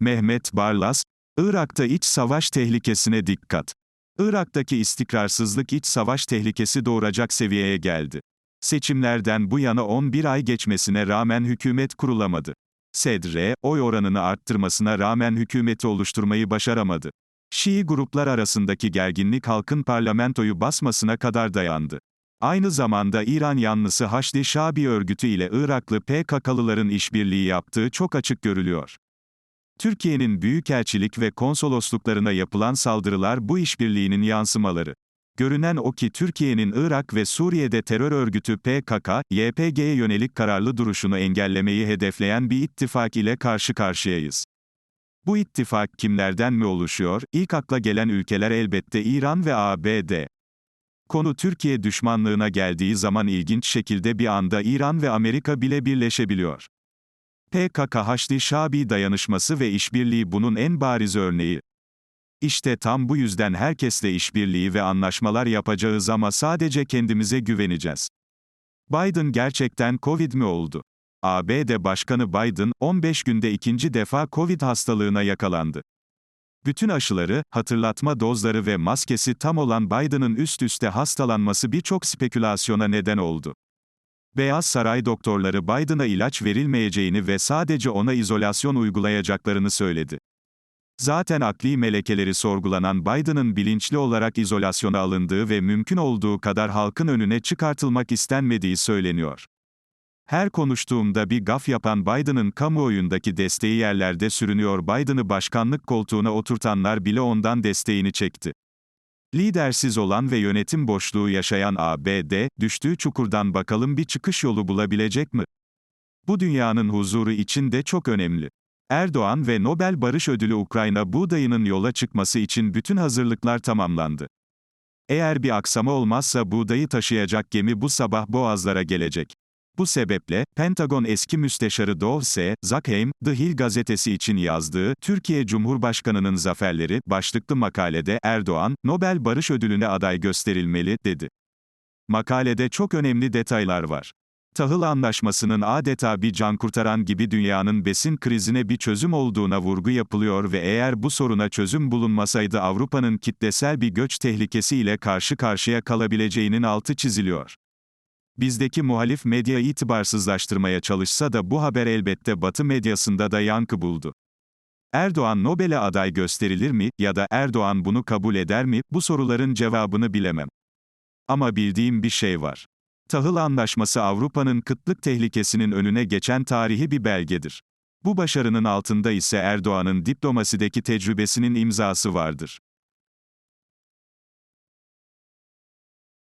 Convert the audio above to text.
Mehmet Barlas, Irak'ta iç savaş tehlikesine dikkat. Irak'taki istikrarsızlık iç savaş tehlikesi doğuracak seviyeye geldi. Seçimlerden bu yana 11 ay geçmesine rağmen hükümet kurulamadı. Sedre, oy oranını arttırmasına rağmen hükümeti oluşturmayı başaramadı. Şii gruplar arasındaki gerginlik halkın parlamentoyu basmasına kadar dayandı. Aynı zamanda İran yanlısı Haçlı Şabi örgütü ile Iraklı PKK'lıların işbirliği yaptığı çok açık görülüyor. Türkiye'nin büyükelçilik ve konsolosluklarına yapılan saldırılar bu işbirliğinin yansımaları. Görünen o ki Türkiye'nin Irak ve Suriye'de terör örgütü PKK, YPG'ye yönelik kararlı duruşunu engellemeyi hedefleyen bir ittifak ile karşı karşıyayız. Bu ittifak kimlerden mi oluşuyor? İlk akla gelen ülkeler elbette İran ve ABD. Konu Türkiye düşmanlığına geldiği zaman ilginç şekilde bir anda İran ve Amerika bile birleşebiliyor. PKK Haçlı Şabi dayanışması ve işbirliği bunun en bariz örneği. İşte tam bu yüzden herkesle işbirliği ve anlaşmalar yapacağız ama sadece kendimize güveneceğiz. Biden gerçekten Covid mi oldu? ABD Başkanı Biden, 15 günde ikinci defa Covid hastalığına yakalandı. Bütün aşıları, hatırlatma dozları ve maskesi tam olan Biden'ın üst üste hastalanması birçok spekülasyona neden oldu. Beyaz Saray doktorları Biden'a ilaç verilmeyeceğini ve sadece ona izolasyon uygulayacaklarını söyledi. Zaten akli melekeleri sorgulanan Biden'ın bilinçli olarak izolasyona alındığı ve mümkün olduğu kadar halkın önüne çıkartılmak istenmediği söyleniyor. Her konuştuğumda bir gaf yapan Biden'ın kamuoyundaki desteği yerlerde sürünüyor Biden'ı başkanlık koltuğuna oturtanlar bile ondan desteğini çekti. Lidersiz olan ve yönetim boşluğu yaşayan ABD, düştüğü çukurdan bakalım bir çıkış yolu bulabilecek mi? Bu dünyanın huzuru için de çok önemli. Erdoğan ve Nobel Barış Ödülü Ukrayna buğdayının yola çıkması için bütün hazırlıklar tamamlandı. Eğer bir aksama olmazsa buğdayı taşıyacak gemi bu sabah Boğazlara gelecek. Bu sebeple, Pentagon eski müsteşarı Dovse, Zakheim, The Hill gazetesi için yazdığı, Türkiye Cumhurbaşkanı'nın zaferleri, başlıklı makalede, Erdoğan, Nobel Barış Ödülüne aday gösterilmeli, dedi. Makalede çok önemli detaylar var. Tahıl Anlaşması'nın adeta bir can kurtaran gibi dünyanın besin krizine bir çözüm olduğuna vurgu yapılıyor ve eğer bu soruna çözüm bulunmasaydı Avrupa'nın kitlesel bir göç tehlikesiyle karşı karşıya kalabileceğinin altı çiziliyor. Bizdeki muhalif medya itibarsızlaştırmaya çalışsa da bu haber elbette Batı medyasında da yankı buldu. Erdoğan Nobel'e aday gösterilir mi ya da Erdoğan bunu kabul eder mi? Bu soruların cevabını bilemem. Ama bildiğim bir şey var. Tahıl Anlaşması Avrupa'nın kıtlık tehlikesinin önüne geçen tarihi bir belgedir. Bu başarının altında ise Erdoğan'ın diplomasideki tecrübesinin imzası vardır.